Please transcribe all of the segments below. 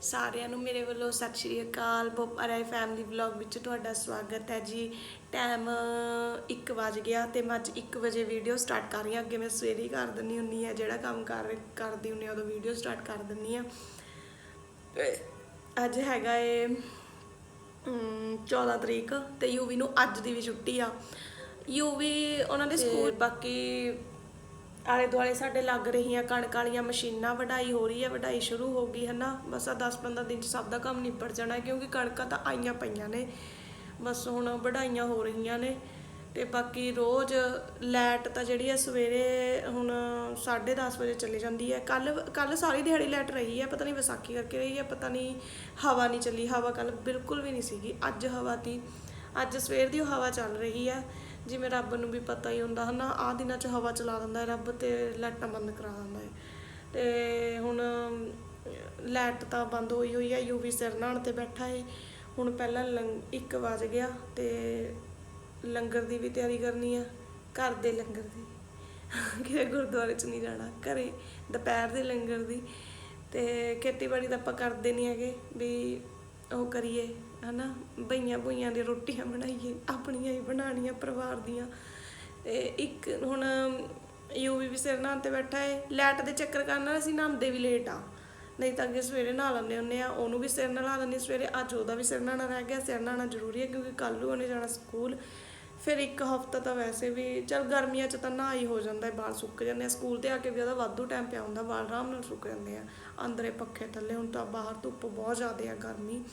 ਸਾਰਿਆਂ ਨੂੰ ਮੇਰੇ ਵੱਲੋਂ ਸਤਿ ਸ਼੍ਰੀ ਅਕਾਲ। ਬੋਪਾਰਾਏ ਫੈਮਿਲੀ ਵਲੌਗ ਵਿੱਚ ਤੁਹਾਡਾ ਸਵਾਗਤ ਹੈ ਜੀ। ਟਾਈਮ 1 ਵਜ ਗਿਆ ਤੇ ਮੈਂ ਅੱਜ 1 ਵਜੇ ਵੀਡੀਓ ਸਟਾਰਟ ਕਰ ਰਹੀ ਹਾਂ। ਅੱਗੇ ਮੈਂ ਸਵੇਰੇ ਹੀ ਕਰ ਦਿੰਦੀ ਹੁੰਨੀ ਆ ਜਿਹੜਾ ਕੰਮ ਕਰ ਕਰਦੀ ਹੁੰਨੀ ਆ ਉਦੋਂ ਵੀਡੀਓ ਸਟਾਰਟ ਕਰ ਦਿੰਦੀ ਆ ਅੱਜ ਹੈਗਾ ਏ ਅਮ, 14 ਤਰੀਕ ਤੇ ਯੂਵੀ ਨੂੰ ਅੱਜ ਦੀ ਵੀ ਛੁੱਟੀ ਆ। ਯੂਵੀ ਉਹਨਾਂ ਦੇ ਸਕੂਲ ਬਾਕੀ ਆਲੇ ਦੁਆਲੇ ਸਾਡੇ ਲੱਗ ਰਹੀਆਂ ਕਣਕ ਵਾਲੀਆਂ ਮਸ਼ੀਨਾਂ, ਵਢਾਈ ਹੋ ਰਹੀ ਹੈ, ਵਢਾਈ ਸ਼ੁਰੂ ਹੋ ਗਈ ਹੈ ਨਾ। ਬਸ ਆ 10-15 ਦਿਨ ਚ ਸਭ ਦਾ ਕੰਮ ਨਿਬੜ ਜਾਣਾ ਕਿਉਂਕਿ ਕਣਕਾਂ ਤਾਂ ਆਈਆਂ ਪਈਆਂ ਨੇ। ਬਸ ਹੁਣ ਵਢਾਈਆਂ ਹੋ ਰਹੀਆਂ ਨੇ ਤੇ ਬਾਕੀ ਰੋਜ਼ ਲਾਈਟ ਤਾਂ ਜਿਹੜੀ ਹੈ ਸਵੇਰੇ ਹੁਣ 10:30 ਵਜੇ ਚਲੀ ਜਾਂਦੀ ਹੈ। ਕੱਲ ਕੱਲ ਸਾਰੀ ਦਿਹਾੜੀ ਲਾਈਟ ਰਹੀ ਹੈ, ਪਤਾ ਨਹੀਂ ਵਿਸਾਖੀ ਕਰਕੇ ਰਹੀ ਹੈ, ਪਤਾ ਨਹੀਂ ਹਵਾ ਨਹੀਂ ਚੱਲੀ। ਹਵਾ ਕੱਲ ਬਿਲਕੁਲ ਵੀ ਨਹੀਂ ਸੀਗੀ। ਅੱਜ ਹਵਾ ਤੀ। ਅੱਜ ਸਵੇਰ ਦੀ ਉਹ ਹਵਾ ਚੱਲ ਰਹੀ ਹੈ। ਜਿਵੇਂ ਰੱਬ ਨੂੰ ਵੀ ਪਤਾ ਹੀ ਹੁੰਦਾ ਹਨਾ, ਆਹ ਦਿਨਾਂ 'ਚ ਹਵਾ ਚਲਾ ਦਿੰਦਾ ਹੈ, ਰੱਬ ਤੇ ਲਾਈਟਾਂ ਬੰਦ ਕਰਾ ਦਿੰਦਾ ਹੈ। ਤੇ ਹੁਣ ਲਾਈਟ ਤਾਂ ਬੰਦ ਹੋਈ ਹੋਈ ਹੈ ਯੂਵੀ ਸਿਰ ਨਹਾਉਣ ਤੇ ਬੈਠਾ ਹੈ। ਹੁਣ ਪਹਿਲਾਂ 1 ਵਜ ਗਿਆ ਤੇ ਲੰਗਰ ਦੀ ਵੀ ਤਿਆਰੀ ਕਰਨੀ ਆ, ਘਰ ਦੇ ਲੰਗਰ ਦੀ। ਕਿ ਗੁਰਦੁਆਰੇ 'ਚ ਨਹੀਂ ਜਾਣਾ, ਘਰੇ, ਦੁਪਹਿਰ ਦੇ ਲੰਗਰ ਦੀ। ਤੇ ਖੇਤੀਬਾੜੀ ਤਾਂ ਆਪਾਂ ਕਰਦੇ ਨਹੀਂ ਹੈਗੇ, ਵੀ ਉਹ ਕਰੀਏ। ਹਨਾ, ਬਈਆਂ ਬੁਈਆਂ ਦੀ ਰੋਟੀਆਂ ਬਣਾਈਏ, ਆਪਣੀਆਂ ਹੀ ਬਣਾਉਣੀਆਂ ਪਰਿਵਾਰ ਦੀਆਂ। ਤੇ ਇੱਕ ਹੁਣ ਯੂਵੀ ਵੀ ਸਿਰ ਨਹਾਉਣ ਤੇ ਬੈਠਾ ਏ ਲੈਟ ਦੇ ਚੱਕਰ ਕਾਰਨ ਨਾਲ ਅਸੀਂ ਨਹਾਉਂਦੇ ਵੀ ਲੇਟ ਆ। ਨਹੀਂ ਤਾਂ ਅੱਗੇ ਸਵੇਰੇ ਨਹਾ ਲੈਂਦੇ ਹੁੰਦੇ ਆ, ਉਹਨੂੰ ਵੀ ਸਿਰ ਨਹਾ ਲੈਂਦੇ ਸਵੇਰੇ, ਅੱਜ ਉਹਦਾ ਵੀ ਸਿਰ ਨਹਾਉਣਾ ਰਹਿ ਗਿਆ, ਸਿਰ ਨਹਾਣਾ ਜ਼ਰੂਰੀ ਹੈ ਕਿਉਂਕਿ ਕੱਲ ਨੂੰ ਉਹਨੇ ਜਾਣਾ ਸਕੂਲ। ਫਿਰ ਇੱਕ ਹਫਤਾ ਤਾਂ ਵੈਸੇ ਵੀ, ਚਲ ਗਰਮੀਆਂ 'ਚ ਤਾਂ ਨਹਾਈ ਹੋ ਜਾਂਦਾ ਹੈ ਵਾਲ ਸੁੱਕ ਜਾਂਦੇ ਆ। ਸਕੂਲ ਤੇ ਆ ਕੇ ਵੀ ਉਹਦਾ ਵਾਧੂ ਟਾਈਮ ਪਿਆ ਹੁੰਦਾ ਬਾਲ ਆਰਾਮ ਨਾਲ ਸੁੱਕ ਜਾਂਦੇ ਆ। ਅੰਦਰੇ ਪੱਖੇ ਥੱਲੇ, ਹੁਣ ਤਾਂ ਬਾਹਰ ਧੁੱਪ ਬਹੁਤ ਜ਼ਿਆਦਾ ਆ ਗਰਮੀ।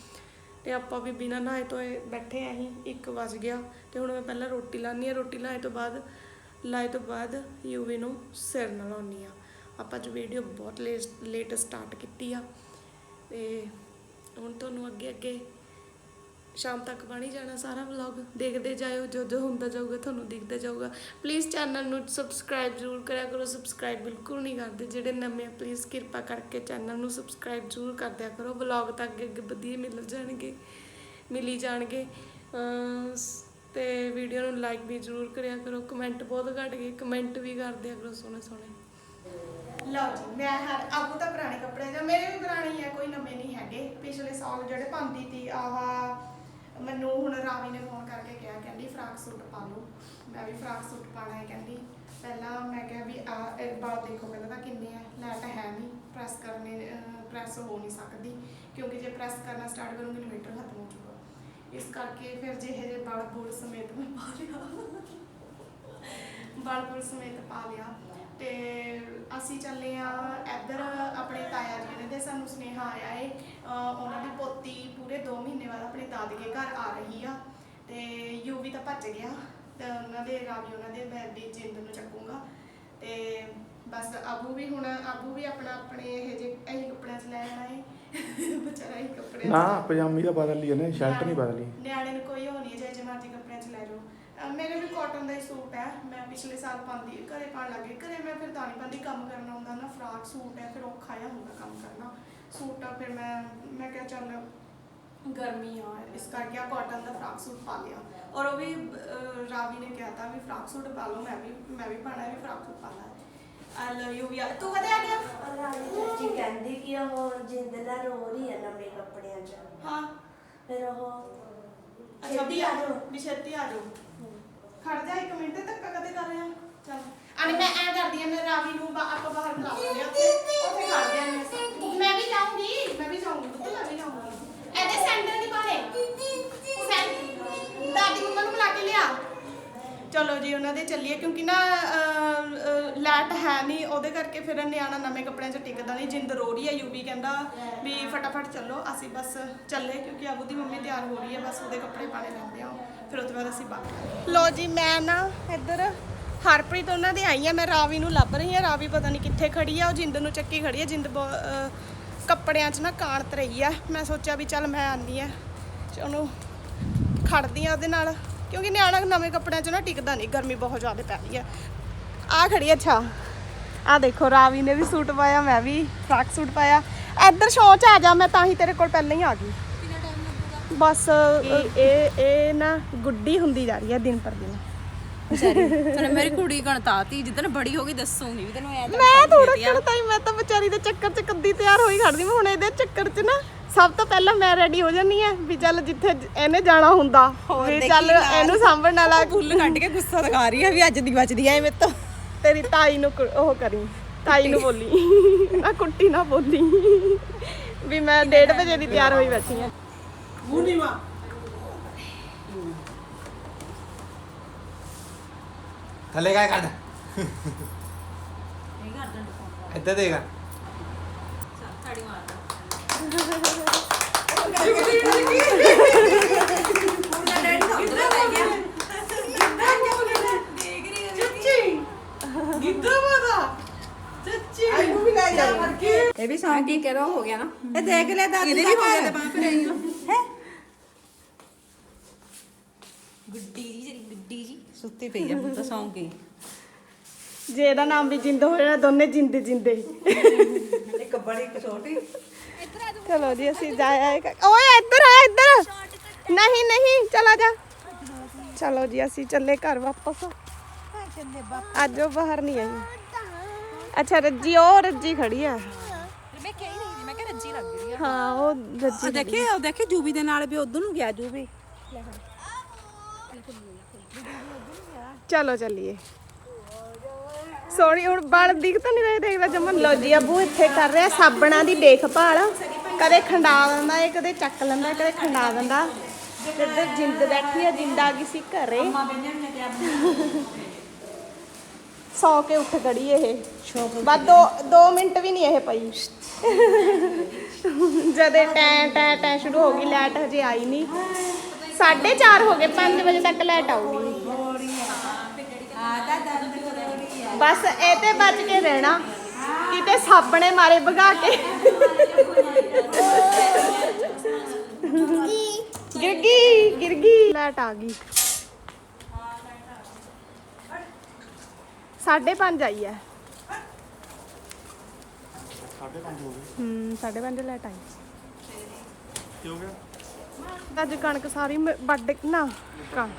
ਤੇ ਆਪਾਂ ਵੀ ਬਿਨਾਂ ਨਹਾਏ ਧੋਏ ਬੈਠੇ ਆਂ ਹੀ 1 ਵਜ ਗਿਆ। ਤੇ ਹੁਣ ਮੈਂ ਪਹਿਲਾਂ ਰੋਟੀ ਲਾਣੀ ਆ, ਰੋਟੀ ਲਾਏ ਤੋਂ ਬਾਅਦ, ਲਾਏ ਤੋਂ ਬਾਅਦ ਯੂਵੀ ਨੂੰ ਸਿਰ ਨਲਾਉਣੀ ਆ। ਆਪਾਂ ਅੱਜ ਵੀਡੀਓ ਬਹੁਤ ਲੇਟ ਸਟਾਰਟ ਕੀਤੀ ਆ। ਤੇ ਹੁਣ ਤੁਹਾਨੂੰ ਅੱਗੇ ਅੱਗੇ ਸ਼ਾਮ ਤੱਕ ਬਣੀ ਜਾਣਾ ਸਾਰਾ ਵਲੌਗ ਦੇਖਦੇ ਜਾਇਓ, ਜੋ ਜੋ ਹੁੰਦਾ ਜਾਊਗਾ ਤੁਹਾਨੂੰ ਦਿਖਦਾ ਜਾਊਗਾ। ਪਲੀਜ਼ ਚੈਨਲ ਨੂੰ ਸਬਸਕ੍ਰਾਈਬ ਜ਼ਰੂਰ ਕਰਿਆ ਕਰੋ। ਸਬਸਕ੍ਰਾਈਬ ਬਿਲਕੁਲ ਨਹੀਂ ਕਰਦੇ ਜਿਹੜੇ ਨਵੇਂ ਪਲੀਜ਼ ਕਿਰਪਾ ਕਰਕੇ ਚੈਨਲ ਨੂੰ ਸਬਸਕ੍ਰਾਈਬ ਜ਼ਰੂਰ ਕਰ ਦਿਆ ਕਰੋ। ਵਲੌਗ ਤਾਂ ਅੱਗੇ ਅੱਗੇ ਵਧੀਆ ਮਿਲ ਜਾਣਗੇ, ਮਿਲੀ ਜਾਣਗੇ। ਅਮ ਤੇ ਵੀਡੀਓ ਨੂੰ ਲਾਈਕ ਵੀ ਜ਼ਰੂਰ ਕਰਿਆ ਕਰੋ। ਕਮੈਂਟ ਬਹੁਤ ਘੱਟ ਗਏ। ਕਮੈਂਟ ਵੀ ਕਰ ਦਿਆ ਕਰੋ ਸੋਹਣੇ ਸੋਹਣੇ। ਲਓ ਜੀ, ਮੈਂ ਹਰ ਆਪੂ ਤਾਂ ਪੁਰਾਣੇ ਕੱਪੜੇ ਜਾਂ ਮੇਰੇ ਵੀ ਪੁਰਾਣੇ ਹੀ ਆ, ਕੋਈ ਨਵੇਂ ਨਹੀਂ ਹੈਗੇ। ਪਿਛਲੇ ਸਾਲ ਜਿਹੜੇ ਪਾਉਂਦੀ ਤੀ, ਆਹ ਮੈਨੂੰ ਹੁਣ ਰਾਵੀ ਨੇ ਫੋਨ ਕਰਕੇ ਕਿਹਾ, ਕਹਿੰਦੀ ਫਰਾਕ ਸੂਟ ਪਾ ਲਓ। ਮੈਂ ਵੀ ਫਰਾਕ ਸੂਟ ਪਾਣਾ ਹੈ, ਕਹਿੰਦੀ। ਪਹਿਲਾਂ ਮੈਂ ਕਿਹਾ ਵੀ ਆ ਇਹ ਬਾਲ ਦੇਖੋ ਕਹਿੰਦਾ ਤਾਂ ਕਿੰਨੇ ਆ ਲੈਟ ਹੈ ਨਹੀਂ ਪ੍ਰੈਸ ਕਰਨੇ ਪ੍ਰੈਸ ਹੋ ਨਹੀਂ ਸਕਦੀ, ਕਿਉਂਕਿ ਜੇ ਪ੍ਰੈਸ ਕਰਨਾ ਸਟਾਰਟ ਕਰੂੰਗੀ, ਇਨਵੇਟਰ ਖਤਮ ਹੋ ਜਾਊਗਾ। ਇਸ ਕਰਕੇ ਫਿਰ ਜੇ ਇਹ ਬਾਲ ਬੂਲ ਸਮੇਤ ਮੈਂ ਪਾ ਲਿਆ। ਬਾਲਪੁਰ ਸਮੇਤ ਪਾ ਲਿਆ। ਤੇ ਅਸੀਂ ਚੱਲੇ ਆ ਇੱਧਰ ਆਪਣੇ ਤਾਇਆ ਜੀ ਨੇ ਤੇ ਸਾਨੂੰ ਸੁਨੇਹਾ ਆਇਆ ਏ ਉਹਨਾਂ ਦੀ ਪੋਤੀ ਪੂਰੇ 2 ਮਹੀਨੇ ਬਾਅਦ ਆਪਣੇ ਦਾਦਕੇ ਘਰ ਆ ਰਹੀ ਆ ਤੇ ਯੂਵੀ ਤਾਂ ਭੱਜ ਗਿਆ ਤੇ ਉਹਨਾਂ ਦੇ ਰਾਵੀ ਉਹਨਾਂ ਦੇ ਵੀ ਜਿੰਦ ਨੂੰ ਚੱਕੂਗਾ ਤੇ ਬਸ ਅਬੂ ਵੀ ਹੁਣ ਅਬੂ ਵੀ ਆਪਣਾ ਆਪਣੇ ਇਹ ਜੇ ਇਹੀ ਕੱਪੜਿਆਂ 'ਚ ਲੈ ਆਣਾ ਏ। ਵਿਚਾਰਾ ਹੀ ਕੱਪੜਿਆਂ 'ਚ। ਨਾ ਪਜਾਮੀ ਦਾ ਬਦਲ ਲਈ ਨੇ ਸ਼ਰਟ ਨਹੀਂ ਬਦਲੀ ਨਿਆਣੇ ਨੂੰ ਕੋਈ ਹੋ ਨਹੀਂ ਜੇ ਜੇ ਮਰਜ਼ੀ ਕੱਪੜਿਆਂ 'ਚ ਲੈ ਜਾਓ। ਅਹ ਮੇਰੇ ਵੀ ਕਾਟਨ ਦਾ ਹੀ ਸੂਟ ਹੈ। ਮੈਂ ਪਿਛਲੇ ਸਾਲ ਪਾਉਂਦੀ ਘਰੇ ਪਾਣ ਲੱਗੇ। ਘਰੇ ਮੈਂ ਫਿਰ ਤਾਂ ਨਹੀਂ ਪਾਉਂਦੀ ਕੰਮ ਕਰਨਾ ਹੁੰਦਾ ਨਾ ਫਰਾਕ ਸੂਟ ਹੈ ਫਿਰ ਔਖਾ ਜਿਹਾ ਹੁੰਦਾ ਕੰਮ ਕਰਨਾ। ਸੂਟ ਆ ਫਿਰ ਮੈਂ ਮੈਂ ਕਿਹਾ ਚੱਲ ਗਰਮੀ ਆ ਇਸ ਕਰਕੇ ਆ ਕਾਟਨ ਦਾ ਫਰਾਕ ਸੂਟ ਪਾ ਲਿਆ। ਔਰ ਉਹ ਵੀ ਅਹ, ਰਾਵੀ ਨੇ ਕਿਹਾ ਤਾਂ ਵੀ ਫਰਾਕ ਸੂਟ ਪਾ ਲਓ ਮੈਂ ਵੀ ਮੈਂ ਵੀ ਪਾਣਾ ਹੈ ਵੀ ਫਰਾਕ ਸੂਟ ਪਾਣਾ ਹੈ। ਆਈ ਲਵ ਯੂ ਵੀ ਤੂੰ ਕਦੇ ਆ ਗਿਆ? ਰਾਣੀ ਚਾਚੀ ਕਹਿੰਦੀ ਕਿ ਉਹ ਜਿੰਦਲਾ ਰੋ ਰਹੀ ਹੈ ਨਵੇਂ ਕੱਪੜਿਆਂ 'ਚ। ਹਾਂ। ਫਿਰ ਉਹ ਅੱਛਾ ਵੀ ਆ ਜਾਓ। ਵੀ ਛੇਤੀ ਆ ਜਾਓ। ਖੜ ਜਾ ਇੱਕ ਮਿੰਟ ਧੱਕਾ ਕਦੇ ਕਰ ਰਿਹਾ? ਚੱਲ। ਅਨੇ ਮੈਂ ਐ ਕਰਦੀ ਆ ਮੈਂ ਰਾਵੀ ਨੂੰ ਬਾ- ਆਪਾਂ ਬਾਹਰ ਬੁਲਾ ਲੈਂਦੇ ਆ। ਚਲੋ ਜੀ, ਉਹਨਾਂ ਦੇ ਚੱਲੀਏ, ਕਿਉਂਕਿ ਨਾ ਲੈਟ ਹੈ ਨਹੀਂ, ਉਹਦੇ ਕਰਕੇ ਫਿਰ ਨਿਆਣਾ ਨਵੇਂ ਕੱਪੜਿਆਂ 'ਚ ਟਿਕਦਾ ਨਹੀਂ। ਜਿੰਦ ਰੋ ਰਹੀ ਹੈ ਯੂਵੀ ਕਹਿੰਦਾ ਵੀ ਫਟਾਫਟ ਚੱਲੋ, ਅਸੀਂ ਬਸ ਚੱਲੇ, ਕਿਉਂਕਿ ਆਬੂ ਦੀ ਮੰਮੀ ਤਿਆਰ ਹੋ ਰਹੀ ਹੈ, ਬਸ ਉਹਦੇ ਕੱਪੜੇ ਪਾਣੇ ਲੈਂਦੇ ਆ। ਫਿਰ ਉਸ ਤੋਂ ਬਾਅਦ ਅਸੀਂ ਬਾਹਰ ਲੋ ਜੀ, ਮੈਂ ਨਾ ਇੱਧਰ ਹਰਪ੍ਰੀਤ ਉਹਨਾਂ ਦੇ ਆਈ ਆ ਮੈਂ ਰਾਵੀ ਨੂੰ ਲੱਭ ਰਹੀ ਆ ਰਾਵੀ ਪਤਾ ਨਹੀਂ ਕਿੱਥੇ ਖੜੀ ਆ, ਉਹ ਜਿੰਦ ਨੂੰ ਚੱਕੀ ਖੜੀ ਆ, ਜਿੰਦ ਬਹੁ- ਕੱਪੜਿਆਂ 'ਚ ਨਾ ਕਾਣਤ ਰਹੀ ਆ। ਮੈਂ ਸੋਚਿਆ ਵੀ ਚੱਲ ਮੈਂ ਆਨੀ ਆ ਉਹਨੂੰ ਖੜਦੀ ਆ ਉਹਦੇ ਨਾਲ। ਕਿਉਂਕਿ ਨਿਆਣਾ ਨਵੇਂ ਕੱਪੜਿਆਂ 'ਚ ਨਾ ਟਿਕਦਾ ਨਹੀਂ ਗਰਮੀ ਬਹੁਤ ਜ਼ਿਆਦਾ ਪੈ ਰਹੀ ਆ ਆ ਖੜੀ ਅੱਛਾ। ਆ ਦੇਖੋ ਰਾਵੀ ਨੇ ਵੀ ਸੂਟ ਪਾਇਆ ਮੈਂ ਵੀ ਫਰਾਕ ਸੂਟ ਪਾਇਆ। ਇੱਧਰ ਸ਼ੋਅ 'ਚ ਆ ਜਾ ਮੈਂ ਤਾਂ ਹੀ ਤੇਰੇ ਕੋਲ ਪਹਿਲਾਂ ਹੀ ਆ ਗਈ। ਬਸ ਇਹ ਇਹ ਇਹ ਨਾ ਗੁੱਡੀ ਹੁੰਦੀ ਜਾ ਰਹੀ ਹੈ ਦਿਨ ਪਰ ਦਿਨ। ਵਿਚਾਰੀ ਤੈਨੂੰ ਮੇਰੀ ਕੁੜੀ ਗਣਤਾਤੀ ਜਿੱਦਣ ਬੜੀ ਹੋ ਗਈ ਦੱਸੂਗੀ ਵੀ ਤੈਨੂੰ ਐ ਮੈਂ ਥੋੜਾ ਕਿਹੜਾ ਤਾਈ ਮੈਂ ਤਾਂ ਵਿਚਾਰੀ ਦੇ ਚੱਕਰ 'ਚ ਕੱਦੀ ਤਿਆਰ ਹੋਈ ਖੜਦੀ ਮੈਂ ਹੁਣ ਇਹਦੇ ਚੱਕਰ 'ਚ ਨਾ ਸਭ ਤੋਂ ਪਹਿਲਾਂ ਮੈਂ ਰੈਡੀ ਹੋ ਜਾਂਦੀ ਆ ਵੀ ਚੱਲ ਜਿੱਥੇ ਇਹਨੇ ਜਾਣਾ ਹੁੰਦਾ। ਵੀ ਚੱਲ ਇਹਨੂੰ ਸਾਂਭਣ ਵਾਲਾ ਫੁੱਲ ਕੱਢ ਕੇ ਗੁੱਸਾ ਦਿਖਾ ਰਹੀ ਆ ਵੀ ਅੱਜ ਦੀ ਬਚਦੀ ਐ ਮੇਰੇ ਤੋਂ। ਤੇਰੀ ਤਾਈ ਨੂੰ ਉਹ ਕਰੀ ਤਾਈ ਨੂੰ ਬੋਲੀ। ਨਾ ਕੁੱਟੀ ਨਾ ਬੋਲੀ। ਵੀ ਮੈਂ 1:30 ਵਜੇ ਦੀ ਤਿਆਰ ਹੋਈ ਬੈਠੀ ਆ ਥੱਲੇ ਕਾਇ ਕੱਢ। ਇੱਧਰ ਦੇਗਾ ਇਹ ਵੀ ਸੌਂ ਕੀ ਕਰੋ ਹੋ ਗਿਆ ਨਾ। ਇਹ ਦੇਖ ਲੈ ਦਾਦੀ ਵੀ ਹੋ ਗਿਆ। ਤੇ ਬਾਂਹ ਤੇ ਰਹੀ ਹੈ ਗੁੱਡੀ ਜੀ ਜਿਹੜੀ ਗੁੱਡੀ ਜੀ ਸੁੱਤੀ ਪਈ ਆ ਹੁਣ ਤਾਂ ਸੌਂ ਗਈ। ਜੇ ਇਹਦਾ ਨਾਮ ਵੀ ਜਿੰਦ ਹੋ ਜਾਣਾ ਦੋਨੇ ਜਿੰਦੇ ਜਿੰਦੇ। ਇੱਕ ਬੜੀ ਇੱਕ ਛੋਟੀ। ਚਲੋ ਜੀ ਅਸੀਂ ਜਾਇਆ ਓਏ ਇੱਧਰ ਆ ਇੱਧਰ। ਨਹੀਂ ਨਹੀਂ ਚਲਾ ਜਾ। ਚਲੋ ਜੀ ਅਸੀਂ ਚੱਲੇ ਘਰ ਵਾਪਸ। ਅੱਜ ਉਹ ਬਾਹਰ ਨਹੀਂ ਆਈ। ਅੱਛਾ ਰੱਜੀ ਉਹ ਰੱਜੀ ਖੜੀ ਆ। ਮੈਂ ਕਹਿ ਰਹੀ ਸੀ ਮੈਂ ਕਿਹਾ ਰੱਜੀ ਲੱਗ ਰਹੀ ਆ। ਹਾਂ ਉਹ ਰੱਜੀ ਦੇਖੇ ਉਹ ਦੇਖੇ ਜੂਬੀ ਦੇ ਨਾਲ ਵੀ ਉਧਰ ਨੂੰ ਗਿਆ ਜੂਬੀ। ਚਲੋ ਚੱਲੀਏ। ਸੋਰੀ ਹੁਣ ਬਣ ਦਿਖ ਤਾਂ ਨਹੀਂ ਰਹੇ ਦੇਖਦਾ ਜਮਨ ਲੋ ਜੀ ਅਬੂ ਇੱਥੇ ਕਰ ਰਿਹਾ ਸਾਬਣਾ ਦੀ ਦੇਖਭਾਲ। ਕਦੇ ਖੰਡਾ ਦਿੰਦਾ ਏ ਕਦੇ ਚੱਕ ਲੈਂਦਾ ਕਦੇ ਖੰਡਾ ਦਿੰਦਾ। ਇੱਧਰ ਜਿੰਦ ਬੈਠੀ ਆ ਜਿੰਦ ਆ ਗਈ ਸੀ ਘਰੇ। ਸੌ ਕੇ ਉੱਠ ਖੜੀ ਇਹ। ਬਸ ਦੋ 2 ਮਿੰਟ ਵੀ ਨਹੀਂ ਇਹ ਪਈ। ਜਦੇ ਟੈਂ ਟੈਂ ਟੈਂ ਸ਼ੁਰੂ ਹੋ ਗਈ ਲਾਈਟ ਹਜੇ ਆਈ ਨਹੀਂ 4:30 ਹੋ ਗਏ 5 ਵਜੇ ਤੱਕ ਲਾਈਟ ਆਊਗੀ। ਬਸ ਇਹ ਤੇ ਬਚ ਕੇ ਰਹਿਣਾ। ਕਿਤੇ ਸਾਬਣੇ ਮਾਰੇ ਭਗਾ ਕੇ। ਗਿਰ ਗਈ ਗਿਰ ਗਈ ਲਾਈਟ ਆ ਗਈ। 5:30 ਆਈ ਹੈ। 5:30 ਹੋ ਗਏ। ਹੂੰ 5:30 ਲਾਈਟ ਆਈ। ਕੀ ਹੋ ਗਿਆ? ਅੱਜ ਕਣਕ ਸਾਰੀ ਵੱਢ ਨਾ ਕਣ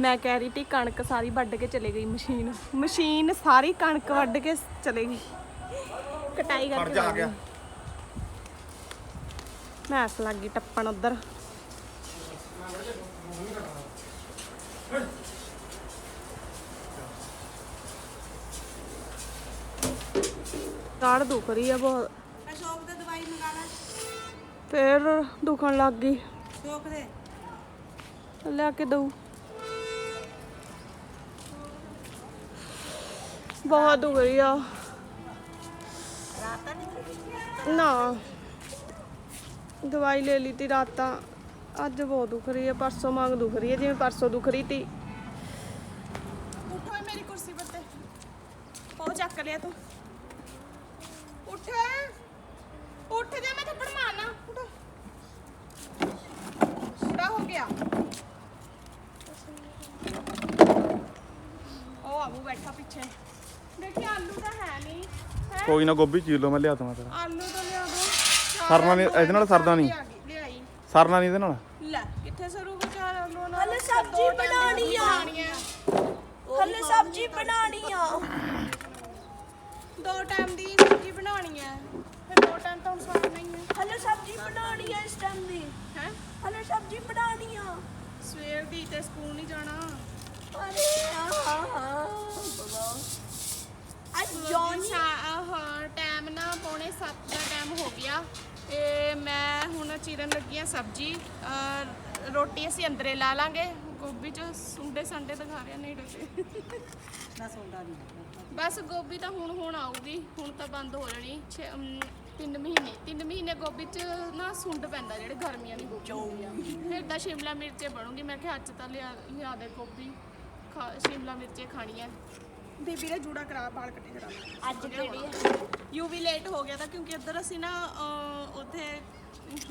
ਮੈਂ ਕਹਿ ਰਹੀ ਤੀ ਕਣਕ ਸਾਰੀ ਵੱਢ ਕੇ ਚਲੇ ਗਈ ਮਸ਼ੀਨ। ਮਸ਼ੀਨ ਸਾਰੀ ਕਣਕ ਵੱਢ ਕੇ ਚਲੇ ਗਈ। ਕਟਾਈ ਕਰਕੇ ਜਾ, ਗਿਆ। ਮੈਂ ਹੱਸ ਲੱਗ ਗਈ ਟੱਪਣ ਉਧਰ। ਦਾੜ ਦੁਖ ਰਹੀ ਆ ਬਹੁਤ। ਅਸ਼ੋਕ ਤੇ ਦਵਾਈ ਮੰਗਾ ਲੈ ਫੇਰ ਦੁਖਣ ਲੱਗ ਗਈ। ਅਸ਼ੋਕ ਦੇ ਲਿਆ ਕੇ ਦਊ। ਬਹੁਤ ਦੁਖ ਰਹੀ ਆ ਨਾ। ਦਵਾਈ ਲੈ ਲਈ ਤੀ ਰਾਤਾਂ। ਅੱਜ ਬਹੁਤ ਦੁਖ ਰਹੀ ਹੈ ਪਰਸੋਂ ਮੰਗ ਦੁਖ ਰਹੀ ਹੈ ਜਿਵੇਂ ਪਰਸੋਂ ਦੁਖ ਰਹੀ ਤੀ। ਉੱਠੋ ਮੇਰੀ ਕੁਰਸੀ ਪਰ ਤੇ ਉਹ ਚੱਕ ਲਿਆ ਤੂੰ ਉੱਠ ਉੱਠ ਜਾ ਮੈਂ ਥੱਪੜ ਮਾਰਨਾ ਉੱਠ ਪੂਰਾ ਹੋ ਗਿਆ ਉਹ ਆਬੂ ਬੈਠਾ ਪਿੱਛੇ ਦੇਖੀ ਆਲੂ ਤਾਂ ਹੈ ਨਹੀਂ ਹੈ ਕੋਈ ਨਾ ਗੋਭੀ ਚੀਰ ਲਓ ਮੈਂ ਲਿਆ ਦਵਾਂ ਤੇਰਾ। ਆਲੂ ਤਾਂ ਲਿਆ ਦੋ। ਸਰਨਾ ਨਹੀਂ ਇਹਦੇ ਨਾਲ ਸਰਦਾ ਨਹੀਂ। ਲਿਆਈ। ਸਰਨਾ ਨਹੀਂ ਇਹਦੇ ਨਾਲ? ਲੈ ਕਿੱਥੇ ਸਰੂਗਾ ਚਾਰ ਆਲੂ ਨਾਲ ਹਲੇ ਸਬਜ਼ੀ ਬਣਾਉਣੀ ਆ। ਹਲੇ ਸਬਜ਼ੀ ਬਣਾਉਣੀ ਆ। ਦੋ ਟਾਈਮ ਦੀ ਸਬਜ਼ੀ ਬਣਾਉਣੀ ਹੈ ਫਿਰ ਦੋ ਟਾਈਮ ਤਾਂ ਹੁਣ ਸਰਨਾ ਹੀ ਹੈ ਹਲੇ ਸਬਜ਼ੀ ਬਣਾਉਣੀ ਆ ਇਸ ਟਾਈਮ ਦੀ। ਹੈ? ਹਲੇ ਸਬਜ਼ੀ ਬਣਾਉਣੀ ਆ। ਸਵੇਰ ਦੀ ਤੇ ਸਕੂਲ ਨਹੀਂ ਜਾਣਾ। ਅਰੇ ਹਾਂ ਹਾਂ ਅੱਜ ਜੌਨੀ ਹਾਂ ਟਾਈਮ ਨਾ ਪੌਣੇ 7 ਦਾ ਟਾਈਮ ਹੋ ਗਿਆ ਤੇ ਮੈਂ ਹੁਣ ਚੀਰਨ ਲੱਗੀ ਆ ਸਬਜ਼ੀ। ਰੋਟੀ ਅਸੀਂ ਅੰਦਰੇ ਲਾ ਲਾਂਗੇ। ਗੋਭੀ ਚ ਸੁੰਡੇ ਸੰਡੇ ਦਿਖਾ ਰਿਆ ਨਹੀਂ ਸੌਂਦਾ ਨਹੀਂ ਬਸ ਗੋਭੀ ਤਾਂ ਹੁਣ ਹੁਣ ਆਊਗੀ। ਹੁਣ ਤਾਂ ਬੰਦ ਹੋ ਜਾਣੀ। 3 ਮਹੀਨੇ। 3 ਮਹੀਨੇ ਗੋਭੀ ਚ ਨਾ ਸੁੰਡ ਪੈਂਦਾ ਜਿਹੜੇ ਗਰਮੀਆਂ ਦੀ ਗੋਭੀ ਆ। ਫਿਰ ਤਾਂ ਸ਼ਿਮਲਾ ਮਿਰਚੇ ਬਣੂਗੀ। ਮੈਂ ਕਿਹਾ ਅੱਜ ਤਾਂ ਲਿਆ ਲਿਆ ਦੇ ਗੋਭੀ। ਸ਼ਿਮਲਾ ਮਿਰਚੇ ਖਾਣੀਆਂ। ਬੀਬੀ ਦਾ ਜੂੜਾ ਕਰਾ ਬਾਲ ਕੱਟੇ ਕਰਾ ਅੱਜ ਕਿਹੜੀ ਯੂ ਵੀ ਲੇਟ ਹੋ ਗਿਆ ਤਾਂ ਕਿਉਂਕਿ ਇੱਧਰ ਅਸੀਂ ਨਾ ਅਹ, ਉੱਥੇ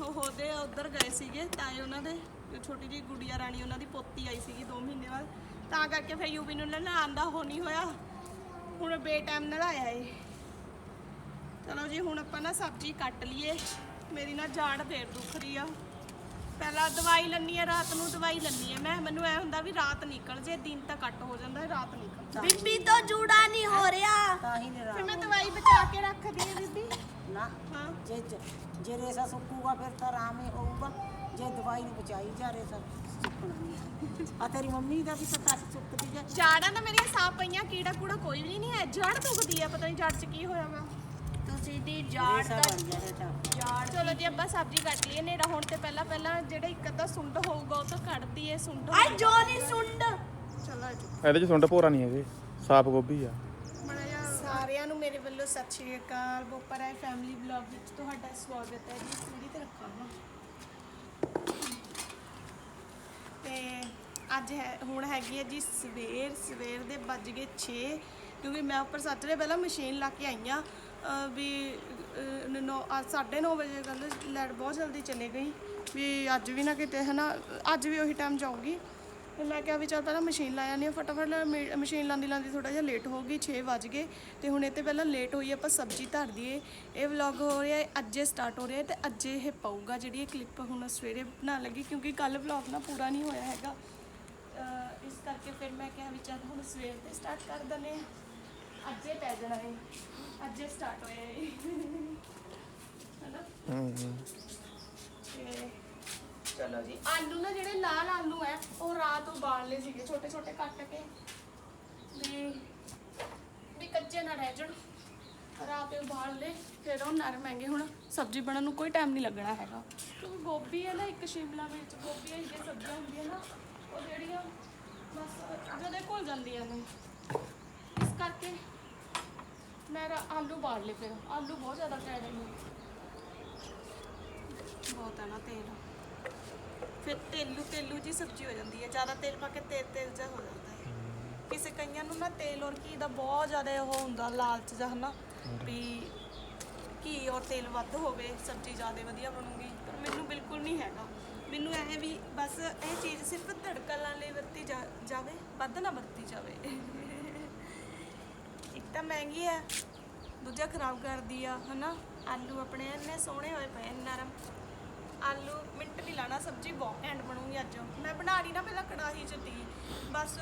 ਉਹਦੇ ਉੱਧਰ ਗਏ ਸੀਗੇ ਤਾਏ ਉਹਨਾਂ ਦੇ ਛੋਟੀ ਜਿਹੀ ਗੁੜੀਆ ਰਾਣੀ ਉਹਨਾਂ ਦੀ ਪੋਤੀ ਆਈ ਸੀਗੀ 2 ਮਹੀਨੇ ਬਾਅਦ। ਤਾਂ ਕਰਕੇ ਫਿਰ ਯੂਵੀ ਨੂੰ ਨਹਾਉਣ ਦਾ ਹੋ ਨਹੀਂ ਹੋਇਆ। ਹੁਣ ਬੇ ਟਾਈਮ ਨਲਾਇਆ ਏ। ਚਲੋ ਜੀ ਹੁਣ ਆਪਾਂ ਨਾ ਸਬਜ਼ੀ ਕੱਟ ਲਈਏ। ਮੇਰੀ ਨਾ ਜਾੜ ਫੇਰ ਦੁਖ ਰਹੀ ਆ। ਪਹਿਲਾਂ ਦਵਾਈ ਲੰਨੀ ਆ ਰਾਤ ਨੂੰ ਦਵਾਈ ਲੰਨੀ ਆ ਮੈਂ। ਮੈਨੂੰ ਐ ਹੁੰਦਾ ਵੀ ਰਾਤ ਨਿਕਲ ਜੇ ਦਿਨ ਤਾਂ ਕੱਟ ਹੋ ਜਾਂਦਾ ਰਾਤ ਨਿਕਲ ਬੀਬੀ ਤੋਂ ਜੂੜਾ ਨਹੀਂ ਹੋ ਰਿਹਾ। ਤਾਂ ਹੀ ਨੇ ਫਿਰ ਮੈਂ ਦਵਾਈ ਬਚਾ ਕੇ ਰੱਖਦੀ ਆ ਬੀਬੀ। ਨਾ ਹਾਂ। ਜੇ ਜ- ਜੇ ਰੇਸਾ ਸੁੱਕੂਗਾ ਫਿਰ ਤਾਂ ਆਰਾਮ ਹੀ ਹੋਊਗਾ। ਜੇ ਦਵਾਈ ਨੂੰ ਬਚਾਈ ਜਾ ਰੇਸਾ ਸੁੱਕਣਾ ਨਹੀਂ ਆ ਤੇਰੀ ਮੰਮੀ ਦਾ ਵੀ ਤਾਂ ਟੱਕ ਸੁੱਕਦੀ ਜੇ ਜਾੜਾਂ ਤਾਂ ਮੇਰੀਆਂ ਸਾਫ਼ ਪਈਆਂ ਕੀੜਾ ਕੂੜਾ ਕੋਈ ਵੀ ਨਹੀਂ ਹੈ। ਜੜ ਦੁਖਦੀ ਹੈ ਪਤਾ ਨਹੀਂ ਜੜ 'ਚ ਕੀ ਹੋਇਆ ਵਾ। ਤੁਸੀਂ ਦੀ ਜਾੜ ਰੇਸਾ ਦਾ ਬਣ ਗਿਆ ਰੇਸਾ ਜਾੜ ਚਲੋ ਜੀ ਆਪਾਂ ਸਬਜ਼ੀ ਕੱਟ ਲਈਏ। ਨੇਰਾ ਹੋਣ ਤੇ ਪਹਿਲਾਂ ਪਹਿਲਾਂ ਜਿਹੜਾ ਇੱਕ ਅੱਧਾ ਸੁੰਡ ਹੋਊਗਾ ਉਹ ਤਾਂ ਕੱਢਦੀ ਏ ਸੁੰਡ ਆਈ ਜੋਨੀ ਸੁੰਡ। ਜੀ ਇਹਦੇ ਚ ਸੁੰਡ ਭੋਰਾ ਨਹੀਂ ਹੈਗੇ ਸਾਫ਼ ਗੋਭੀ ਆ। ਸਾਰਿਆਂ ਨੂੰ ਮੇਰੇ ਵੱਲੋਂ ਸਤਿ ਸ਼੍ਰੀ ਅਕਾਲ ਬੋਪਰ ਆਏ ਫੈਮਿਲੀ ਵਲੌਗ ਵਿੱਚ ਤੁਹਾਡਾ ਸਵਾਗਤ ਹੈ। ਜੀ ਸਿੱਧੀ ਤੇ ਰੱਖਾਂ ਤੇ ਅੱਜ ਹੈ ਹੁਣ ਹੈਗੀ ਹੈ ਜੀ ਸਵੇਰ ਸਵੇਰ ਦੇ ਵੱਜ ਗਏ 6 ਕਿਉਂਕਿ ਮੈਂ ਉੱਪਰ ਸੱਤਰੇ ਪਹਿਲਾਂ ਮਸ਼ੀਨ ਲਾ ਕੇ ਆਈ ਆ ਵੀ 9 9:30 ਵਜੇ ਕੱਲ ਲਾਈਟ ਬਹੁਤ ਜਲਦੀ ਚਲੇ ਗਈ। ਵੀ ਅੱਜ ਵੀ ਨਾ ਕਿਤੇ ਹੈ ਨਾ ਅੱਜ ਵੀ ਉਹੀ ਟਾਈਮ ਜਾਊਗੀ। ਤੇ ਮੈਂ ਕਿਹਾ ਵੀ ਚੱਲ ਪਹਿਲਾਂ ਮਸ਼ੀਨ ਲਾ ਜਾਂਦੀ ਹਾਂ ਫਟਾਫਟ ਮ- ਮਸ਼ੀਨ ਲਾਉਂਦੀ ਲਾਉਂਦੀ ਥੋੜਾ ਜਿਹਾ ਲੇਟ ਹੋ ਗਈ 6 ਵਜ ਗਏ ਤੇ ਹੁਣ ਇਹ ਤੇ ਪਹਿਲਾਂ ਲੇਟ ਹੋਈ ਆਪਾਂ ਸਬਜ਼ੀ ਧਰ ਦਈਏ। ਇਹ ਵਲੌਗ ਹੋ ਰਿਹਾ ਹੈ ਅੱਜੇ ਸਟਾਰਟ ਹੋ ਰਿਹਾ ਹੈ ਤੇ ਅੱਜੇ ਇਹ ਪਾਊਗਾ ਜਿਹੜੀ ਇਹ ਕਲਿੱਪ ਹੁਣ ਸਵੇਰੇ ਬਣਾਉਣ ਲੱਗੀ ਕਿਉਂਕਿ ਕੱਲ ਵਲੌਗ ਨਾ ਪੂਰਾ ਨਹੀਂ ਹੋਇਆ ਹੈਗਾ। ਅਹ ਇਸ ਕਰਕੇ ਫਿਰ ਮੈਂ ਕਿਹਾ ਵੀ ਚੱਲ ਹੁਣ ਸਵੇਰ ਤੇ ਸਟਾਰਟ ਕਰ ਦਨੇ ਅੱਜੇ ਪੈ ਜਾਣਾ ਹੈ ਅੱਜੇ ਸਟਾਰਟ ਹੋਇਆ ਹੈ ਹਨਾ? ਹੂੰ ਹੂੰ। ਤੇ ਚਲੋ ਜੀ। ਆਲੂ ਨਾ ਜਿਹੜੇ ਲਾਲ ਆਲੂ ਐ, ਉਹ ਰਾਤ ਉਬਾਲ ਲਏ ਸੀਗੇ ਛੋਟੇ ਛੋਟੇ ਕੱਟ ਕੇ। ਵੀ ਵੀ ਕੱਚੇ ਨਾ ਰਹਿ ਜਾਣ। ਰਾਤ ਉਬਾਲ ਲਏ, ਫਿਰ ਉਹ ਨਰਮ ਹੈਗੇ ਹੁਣ। ਸਬਜ਼ੀ ਬਣਨ ਨੂੰ ਕੋਈ ਟਾਈਮ ਨਹੀਂ ਲੱਗਣਾ ਹੈਗਾ। ਕਿਉਂਕਿ ਗੋਭੀ ਹੈ ਨਾ, ਇੱਕ ਸ਼ਿਮਲਾ ਮਿਰਚ, ਗੋਭੀ ਇਹ ਸਬਜ਼ੀਆਂ ਹੁੰਦੀਆਂ ਨਾ, ਉਹ ਜਿਹੜੀਆਂ ਬਸ ਜਦੇ ਘੁਲ ਜਾਂਦੀਆਂ ਨੇ। ਇਸ ਕਰਕੇ ਮੈਂ ਆਲੂ ਉਬਾਲ ਲਏ ਫਿਰ। ਆਲੂ ਬਹੁਤ ਜ਼ਿਆਦਾ ਕੈੜੇ ਨੇ। ਬਹੁਤ ਹੈ ਨਾ ਤੇਲ। ਫਿਰ ਤੇਲੂ ਤੇਲੂ ਜੀ ਸਬਜ਼ੀ ਹੋ ਜਾਂਦੀ ਹੈ ਜ਼ਿਆਦਾ ਤੇਲ ਪਾ ਕੇ ਤੇਲ ਤੇਲ ਜਿਹਾ ਹੋ ਜਾਂਦਾ ਹੈ। ਕਿਸੇ ਕਈਆਂ ਨੂੰ ਨਾ ਤੇਲ ਔਰ ਘੀ ਦਾ ਬਹੁਤ ਜ਼ਿਆਦਾ ਉਹ ਹੁੰਦਾ ਲਾਲਚ ਜਿਹਾ ਹਨਾ? ਵੀ ਘੀ ਔਰ ਤੇਲ ਵੱਧ ਹੋਵੇ ਸਬਜ਼ੀ ਜ਼ਿਆਦਾ ਵਧੀਆ ਬਣੂਗੀ ਪਰ ਮੈਨੂੰ ਬਿਲਕੁਲ ਨਹੀਂ ਹੈਗਾ। ਮੈਨੂੰ ਇਹ ਵੀ ਬਸ ਇਹ ਚੀਜ਼ ਸਿਰਫ ਤੜਕਾ ਲਾਉਣ ਲਈ ਵਰਤੀ ਜਾ- ਜਾਵੇ ਵੱਧ ਨਾ ਵਰਤੀ ਜਾਵੇ। ਇੱਕ ਤਾਂ ਮਹਿੰਗੀ ਹੈ ਦੂਜਾ ਖਰਾਬ ਕਰਦੀ ਆ ਹਨਾ? ਆਲੂ ਆਪਣੇ ਇੰਨੇ ਸੋਹਣੇ ਹੋਏ ਪਏ ਨਰਮ। ਆਲੂ ਮਿੰਟ ਨਹੀਂ ਲਾਣਾ ਸਬਜ਼ੀ ਬਹੁਤ ਘੈਂਟ ਬਣੂਗੀ ਅੱਜ। ਮੈਂ ਬਣਾ ਲਈ ਨਾ ਪਹਿਲਾਂ ਕੜਾਹੀ ਚ ਤੀ। ਬਸ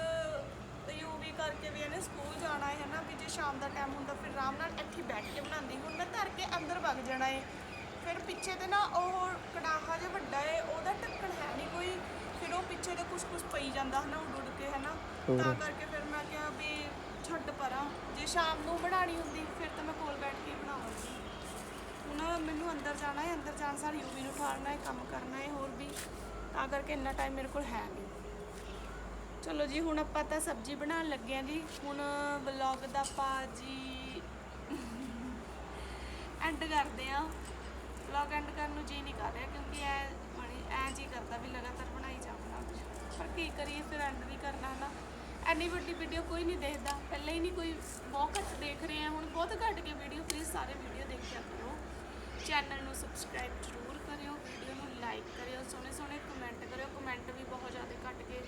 ਯੂ ਵੀ ਕਰਕੇ ਵੀ ਇਹਨੇ ਸਕੂਲ ਜਾਣਾ ਹੈ ਹਨਾ ਵੀ ਜੇ ਸ਼ਾਮ ਦਾ ਟਾਈਮ ਹੁੰਦਾ ਫਿਰ ਆਰਾਮ ਨਾਲ ਇੱਥੇ ਬੈਠ ਕੇ ਬਣਾਉਂਦੀ ਹੁਣ ਮੈਂ ਧਰ ਕੇ ਅੰਦਰ ਵਗ ਜਾਣਾ ਹੈ ਫਿਰ ਪਿੱਛੇ ਤੇ ਨਾ ਉਹ ਕੜਾਹਾ ਜਿਹਾ ਵੱਡਾ ਹੈ ਉਹਦਾ ਢੱਕਣ ਹੈ ਨਹੀਂ ਕੋਈ। ਫਿਰ ਉਹ ਪਿੱਛੇ ਤੇ ਕੁਛ ਕੁਛ ਪਈ ਜਾਂਦਾ ਹਨਾ ਉੱਡ ਉੱਡ ਕੇ ਹਨਾ ਤਾਂ ਕਰਕੇ ਫਿਰ ਮੈਂ ਕਿਹਾ ਵੀ ਛੱਡ ਪਰਾਂ। ਜੇ ਸ਼ਾਮ ਨੂੰ ਬਣਾਣੀ ਹੁੰਦੀ ਫਿਰ ਤਾਂ ਮੈਂ ਕੋਲ ਬੈਠ ਕੇ ਹੀ ਬਣਾਵਾਂਗੀ। ਹੁਣ ਮੈਨੂੰ ਅੰਦਰ ਜਾਣਾ ਹੈ, ਅੰਦਰ ਜਾਣ ਸਾਰ ਯੂਵੀ ਨੂੰ ਠਾਲਣਾ ਹੈ, ਕੰਮ ਕਰਨਾ ਹੈ, ਹੋਰ ਵੀ। ਤਾਂ ਕਰਕੇ ਇੰਨਾ ਟਾਈਮ ਮੇਰੇ ਕੋਲ ਹੈ ਨਹੀਂ। ਚਲੋ ਜੀ, ਹੁਣ ਆਪਾਂ ਤਾਂ ਸਬਜ਼ੀ ਬਣਾਉਣ ਲੱਗੇ ਆ ਜੀ। ਹੁਣ ਵਲੌਗ ਦਾ ਆਪਾਂ ਜੀ ਐਂਡ ਕਰਦੇ ਆ ਵਲੌਗ ਐਂਡ ਕਰਨ ਨੂੰ ਜੀ ਨਹੀਂ ਕਰ ਰਿਹਾ ਕਿਉਂਕਿ ਐ ਬੜੀ ਐ ਜੀ ਕਰਦਾ ਵੀ ਲਗਾਤਾਰ ਬਣਾਈ ਜਾਵਾਂ ਪਰ ਕੀ ਕਰੀਏ, ਫਿਰ ਐਂਡ ਵੀ ਕਰਨਾ ਨਾ। ਐਨੀ ਵੱਡੀ ਵੀਡੀਓ ਕੋਈ ਨਹੀਂ ਦੇਖਦਾ। ਪਹਿਲਾਂ ਹੀ ਨਹੀਂ ਕੋਈ ਬਹੁਤ ਘੱਟ ਦੇਖ ਰਹੇ ਆ ਹੁਣ ਬਹੁਤ ਘੱਟ ਕੇ ਵੀਡੀਓ ਪਲੀਜ਼ ਸਾਰੇ ਵੀਡੀਓ ਦੇਖਿਆ ਕਰੋ। ਚੈਨਲ ਨੂੰ ਸਬਸਕ੍ਰਾਈਬ ਜ਼ਰੂਰ ਕਰਿਓ ਵੀਡੀਓ ਨੂੰ ਲਾਈਕ ਕਰਿਓ ਸੋਹਣੇ ਸੋਹਣੇ ਕਮੈਂਟ ਕਰਿਓ। ਕਮੈਂਟ ਵੀ ਬਹੁਤ ਜ਼ਿਆਦਾ ਘੱਟ ਕੇ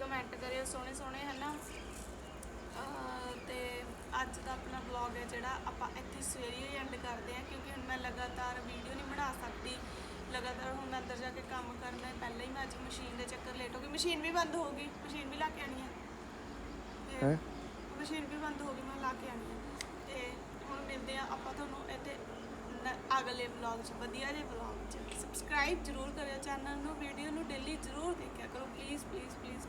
ਕਮੈਂਟ ਕਰਿਓ ਸੋਹਣੇ ਸੋਹਣੇ ਹਨਾ ਤੇ ਅੱਜ ਦਾ ਆਪਣਾ ਵਲੌਗ ਹੈ ਜਿਹੜਾ ਆਪਾਂ ਇੱਥੇ ਸਵੇਰੇ ਹੀ ਐਂਡ ਕਰਦੇ ਹਾਂ ਕਿਉਂਕਿ ਹੁਣ ਮੈਂ ਲਗਾਤਾਰ ਵੀਡੀਓ ਨਹੀਂ ਬਣਾ ਸਕਦੀ। ਲਗਾਤਾਰ ਹੁਣ ਮੈਂ ਅੰਦਰ ਜਾ ਕੇ ਕੰਮ ਕਰਨਾ ਹੈ ਪਹਿਲਾਂ ਹੀ ਮੈਂ ਅੱਜ ਮਸ਼ੀਨ ਦੇ ਚੱਕਰ ਲੇਟ ਹੋ ਗਈ ਮਸ਼ੀਨ ਵੀ ਬੰਦ ਹੋ ਗਈ। ਮਸ਼ੀਨ ਵੀ ਲਾ ਕੇ ਆਣੀ ਹੈਂ? ਮਸ਼ੀਨ ਵੀ ਬੰਦ ਹੋ ਗਈ ਮੈਂ ਲਾ ਕੇ ਆਣੀ ਹੈ ਤੇ ਹੁਣ ਮਿਲਦੇ ਆ ਆਪਾਂ ਤੁਹਾਨੂੰ ਇੱਥੇ ਨ- ਅਗਲੇ ਵਲੌਗ 'ਚ, ਵਧੀਆ ਜਿਹੇ ਵਲੌਗ 'ਚ। ਸਬਸਕ੍ਰਾਈਬ ਜ਼ਰੂਰ ਕਰਿਓ ਚੈਨਲ ਨੂੰ ਵੀਡੀਓ ਨੂੰ ਡੇਲੀ ਜ਼ਰੂਰ ਦੇਖਿਆ ਕਰੋ। Please please please